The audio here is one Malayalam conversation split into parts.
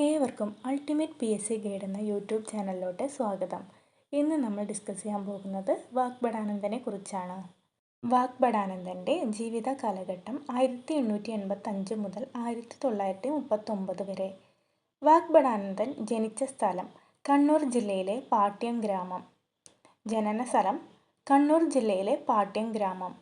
ഏവർക്കും ultimate P S C guide എന്ന യൂട്യൂബ് ചാനലിലോട്ട് സ്വാഗതം. ഇന്ന് നമ്മൾ ഡിസ്കസ് ചെയ്യാൻ പോകുന്നത് വാഗ്ബടാനന്ദനെ കുറിച്ചാണ്. വാഗ്ബടാനന്ദന്റെ ജീവിത കാലഘട്ടം ആയിരത്തി എണ്ണൂറ്റി എൺപത്തഞ്ച് മുതൽ ആയിരത്തി തൊള്ളായിരത്തി മുപ്പത്തൊമ്പത് വരെ. വാഗ്ബടാനന്ദൻ ജനിച്ച സ്ഥലം കണ്ണൂർ ജില്ലയിലെ പാട്യം ഗ്രാമം. ജനന സ്ഥലം കണ്ണൂർ ജില്ലയിലെ പാട്യം ഗ്രാമം.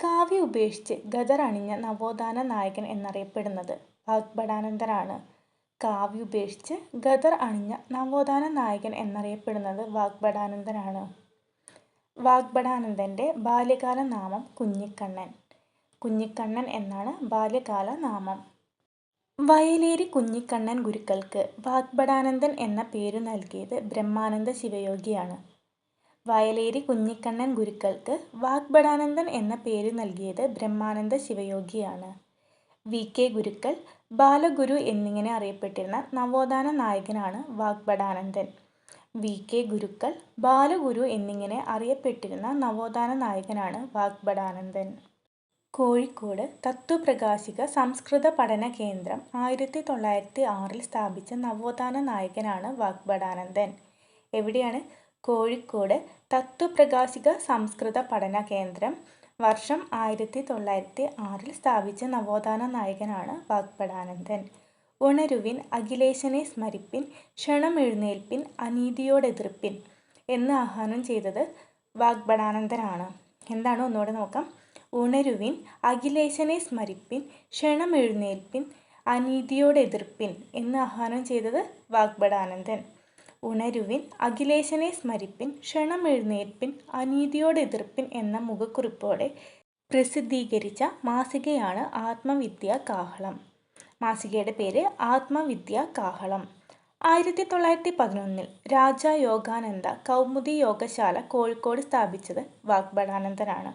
കാവ്യ ഉപേക്ഷിച്ച് ഗദർ അണിഞ്ഞ നവോത്ഥാന നായകൻ എന്നറിയപ്പെടുന്നത് വാഗ്ബടാനന്ദനാണ് കാവ്യ ഉപേക്ഷിച്ച് ഗദർ അണിഞ്ഞ നവോത്ഥാന നായകൻ എന്നറിയപ്പെടുന്നത് വാഗ്ഭടാനന്ദനാണ്. വാഗ്ഭടാനന്ദന്റെ ബാല്യകാല നാമം കുഞ്ഞിക്കണ്ണൻ. കുഞ്ഞിക്കണ്ണൻ എന്നാണ് ബാല്യകാല നാമം. വയലേരി കുഞ്ഞിക്കണ്ണൻ ഗുരുക്കൾക്ക് വാഗ്ഭടാനന്ദൻ എന്ന പേരു നൽകിയത് ബ്രഹ്മാനന്ദ ശിവയോഗിയാണ്. വയലേരി കുഞ്ഞിക്കണ്ണൻ ഗുരുക്കൾക്ക് വാഗ്ഭടാനന്ദൻ എന്ന പേര് നൽകിയത് ബ്രഹ്മാനന്ദ ശിവയോഗിയാണ്. വി കെ ഗുരുക്കൾ ബാലഗുരു എന്നിങ്ങനെ അറിയപ്പെട്ടിരുന്ന നവോത്ഥാന നായകനാണ് വാഗ്ബടാനന്ദൻ വി കെ ഗുരുക്കൾ ബാലഗുരു എന്നിങ്ങനെ അറിയപ്പെട്ടിരുന്ന നവോത്ഥാന നായകനാണ് വാഗ്ബടാനന്ദൻ കോഴിക്കോട് തത്വപ്രകാശിക സംസ്കൃത പഠന കേന്ദ്രം ആയിരത്തി തൊള്ളായിരത്തി ആറിൽ സ്ഥാപിച്ച നവോത്ഥാന നായകനാണ് വാഗ്ബടാനന്ദൻ എവിടെയാണ്? കോഴിക്കോട് തത്വപ്രകാശിക സംസ്കൃത പഠന കേന്ദ്രം വർഷം ആയിരത്തി തൊള്ളായിരത്തി ആറിൽ സ്ഥാപിച്ച നവോത്ഥാന നായകനാണ് വാഗ്ബടാനന്ദൻ ഉണരുവിൻ അഖിലേശനെ സ്മരിപ്പിൻ ക്ഷണം എഴുന്നേൽപ്പിൻ അനീതിയോടെതിർപ്പിൻ എന്ന് ആഹ്വാനം ചെയ്തത് വാഗ്ബടാനന്ദനാണ് എന്താണ്? ഒന്നുകൂടെ നോക്കാം. ഉണരുവിൻ അഖിലേശനെ സ്മരിപ്പിൻ ക്ഷണം എഴുന്നേൽപ്പിൻ അനീതിയോടെതിർപ്പിൻ എന്ന് ആഹ്വാനം ചെയ്തത് വാഗ്ബടാനന്ദൻ ഉണരുവിൻ അഖിലേശനെ സ്മരിപ്പിൻ ക്ഷണമെഴുന്നേൽപ്പിൻ അനീതിയോടെതിർപ്പിൻ എന്ന മുഖക്കുറിപ്പോടെ പ്രസിദ്ധീകരിച്ച മാസികയാണ് ആത്മവിദ്യ കാഹളം. മാസികയുടെ പേര് ആത്മവിദ്യ കാഹളം. ആയിരത്തി തൊള്ളായിരത്തി പതിനൊന്നിൽ രാജ യോഗാനന്ദ കൗമുദി യോഗശാല കോഴിക്കോട് സ്ഥാപിച്ചത് വാഗ്ബടാനന്ദനാണ്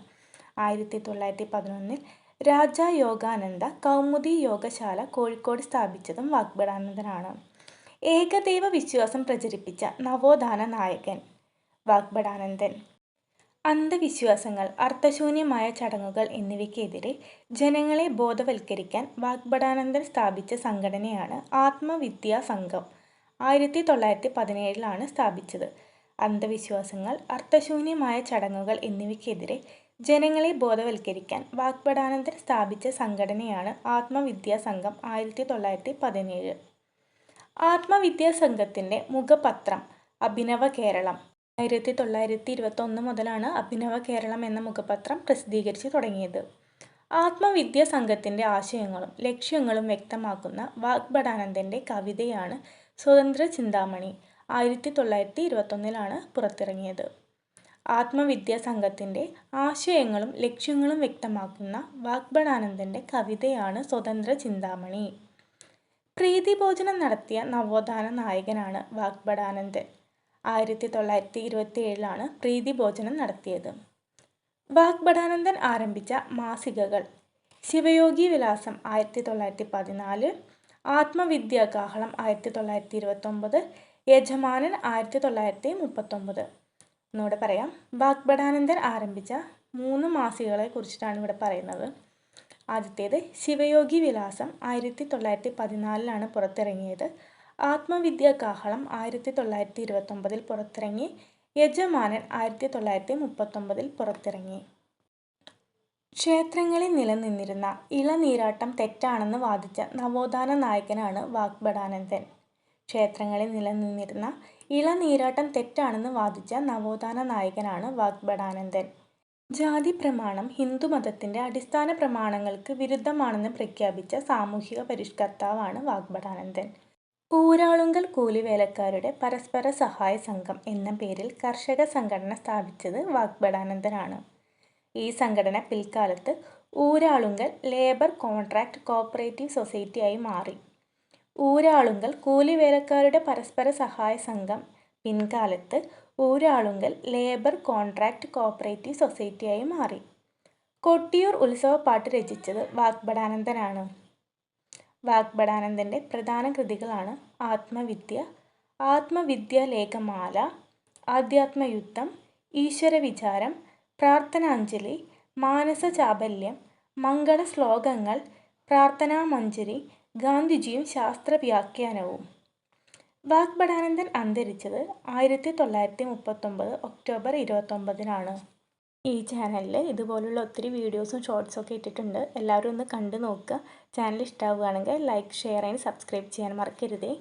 ആയിരത്തി തൊള്ളായിരത്തി പതിനൊന്നിൽ രാജ യോഗാനന്ദ കൗമുദി യോഗശാല കോഴിക്കോട് സ്ഥാപിച്ചതും വാഗ്ബടാനന്ദനാണ് ഏകദൈവ വിശ്വാസം പ്രചരിപ്പിച്ച നവോത്ഥാന നായകൻ വാഗ്ബടാനന്ദൻ അന്ധവിശ്വാസങ്ങൾ അർത്ഥശൂന്യമായ ചടങ്ങുകൾ എന്നിവയ്ക്കെതിരെ ജനങ്ങളെ ബോധവൽക്കരിക്കാൻ വാഗ്ബടാനന്ദൻ സ്ഥാപിച്ച സംഘടനയാണ് ആത്മവിദ്യാ സംഘം. ആയിരത്തി തൊള്ളായിരത്തി പതിനേഴിലാണ് സ്ഥാപിച്ചത്. അന്ധവിശ്വാസങ്ങൾ അർത്ഥശൂന്യമായ ചടങ്ങുകൾ എന്നിവയ്ക്കെതിരെ ജനങ്ങളെ ബോധവൽക്കരിക്കാൻ വാഗ്ബടാനന്ദൻ സ്ഥാപിച്ച സംഘടനയാണ് ആത്മവിദ്യാ സംഘം ആയിരത്തി തൊള്ളായിരത്തി പതിനേഴ് ആത്മവിദ്യാ സംഘത്തിന്റെ മുഖപത്രം അഭിനവ കേരളം. ആയിരത്തി തൊള്ളായിരത്തി ഇരുപത്തൊന്ന് മുതലാണ് അഭിനവ കേരളം എന്ന മുഖപത്രം പ്രസിദ്ധീകരിച്ച് തുടങ്ങിയത്. ആത്മവിദ്യാ സംഘത്തിന്റെ ആശയങ്ങളും ലക്ഷ്യങ്ങളും വ്യക്തമാക്കുന്ന വാഗ്ഭടാനന്ദന്റെ കവിതയാണ് സ്വതന്ത്ര ചിന്താമണി. ആയിരത്തി തൊള്ളായിരത്തി ഇരുപത്തൊന്നിലാണ് പുറത്തിറങ്ങിയത്. ആത്മവിദ്യാ സംഘത്തിന്റെ ആശയങ്ങളും ലക്ഷ്യങ്ങളും വ്യക്തമാക്കുന്ന വാഗ്ഭടാനന്ദന്റെ കവിതയാണ് സ്വതന്ത്ര ചിന്താമണി. പ്രീതിഭോജനം നടത്തിയ നവോത്ഥാന നായകനാണ് വാഗ്ബടാനന്ദൻ ആയിരത്തി തൊള്ളായിരത്തി ഇരുപത്തി ഏഴിലാണ് പ്രീതിഭോജനം നടത്തിയത്. വാഗ്ബടാനന്ദൻ ആരംഭിച്ച മാസികകൾ ശിവയോഗി വിലാസം ആയിരത്തി തൊള്ളായിരത്തി പതിനാല് ആത്മവിദ്യാകാഹളം ആയിരത്തി തൊള്ളായിരത്തി ഇരുപത്തൊമ്പത് യജമാനൻ ആയിരത്തി തൊള്ളായിരത്തി മുപ്പത്തൊമ്പത് ഒന്നുകൂടെ പറയാം വാഗ്ബടാനന്ദൻ ആരംഭിച്ച മൂന്ന് മാസികകളെ കുറിച്ചിട്ടാണ് ഇവിടെ പറയുന്നത്. ആദ്യത്തേത് ശിവയോഗി വിലാസം ആയിരത്തി തൊള്ളായിരത്തി പതിനാലിലാണ് പുറത്തിറങ്ങിയത്. ആത്മവിദ്യ കാഹളം ആയിരത്തി തൊള്ളായിരത്തി ഇരുപത്തൊമ്പതിൽ പുറത്തിറങ്ങി. യജമാനൻ ആയിരത്തി തൊള്ളായിരത്തി മുപ്പത്തൊമ്പതിൽ പുറത്തിറങ്ങി. ക്ഷേത്രങ്ങളിൽ നിലനിന്നിരുന്ന ഇളനീരാട്ടം തെറ്റാണെന്ന് വാദിച്ച നവോത്ഥാന നായകനാണ് വാഗ്ബടാനന്ദൻ ക്ഷേത്രങ്ങളിൽ നിലനിന്നിരുന്ന ഇളനീരാട്ടം തെറ്റാണെന്ന് വാദിച്ച നവോത്ഥാന നായകനാണ് വാഗ്ബടാനന്ദൻ ജാതി പ്രമാണം ഹിന്ദുമതത്തിന്റെ അടിസ്ഥാന പ്രമാണങ്ങൾക്ക് വിരുദ്ധമാണെന്ന് പ്രഖ്യാപിച്ച സാമൂഹിക പരിഷ്കർത്താവാണ് വാഗ്ബടാനന്ദൻ ഊരാളുങ്കൽ കൂലിവേലക്കാരുടെ പരസ്പര സഹായ സംഘം എന്ന പേരിൽ കർഷക സംഘടന സ്ഥാപിച്ചത് വാഗ്ബടാനന്ദനാണ് ഈ സംഘടന പിൽക്കാലത്ത് ഊരാളുങ്കൽ ലേബർ കോൺട്രാക്ട് കോപ്പറേറ്റീവ് സൊസൈറ്റിയായി മാറി. ഊരാളുങ്കൽ കൂലിവേലക്കാരുടെ പരസ്പര സഹായ സംഘം പിൻകാലത്ത് ഊരാളുങ്കൽ ലേബർ കോൺട്രാക്ട് കോപ്പറേറ്റീവ് സൊസൈറ്റിയായി മാറി. കൊട്ടിയൂർ ഉത്സവപ്പാട്ട് രചിച്ചത് വാഗ്ബടാനന്ദനാണ് വാഗ്ബടാനന്ദന്റെ പ്രധാന കൃതികളാണ് ആത്മവിദ്യ ആത്മവിദ്യ ആത്മവിദ്യാലേഖമാല ആധ്യാത്മയുദ്ധം ഈശ്വരവിചാരം പ്രാർത്ഥനാഞ്ജലി മാനസ ചാബല്യം മംഗള ശ്ലോകങ്ങൾ പ്രാർത്ഥനാമഞ്ജരി ഗാന്ധിജിയും ശാസ്ത്ര വ്യാഖ്യാനവും വാഗ്ഭടാനന്ദൻ അന്തരിച്ചത് ആയിരത്തി തൊള്ളായിരത്തി മുപ്പത്തൊമ്പത് ഒക്ടോബർ ഇരുപത്തൊമ്പതിനാണ്. ഈ ചാനലിൽ ഇതുപോലുള്ള ഒത്തിരി വീഡിയോസും ഷോർട്സും ഒക്കെ ഇട്ടിട്ടുണ്ട്. എല്ലാവരും ഒന്ന് കണ്ടു നോക്കുക. ചാനൽ ഇഷ്ടമാവുകയാണെങ്കിൽ ലൈക്ക് ഷെയർ ആൻഡ് സബ്സ്ക്രൈബ് ചെയ്യാൻ മറക്കരുതേ.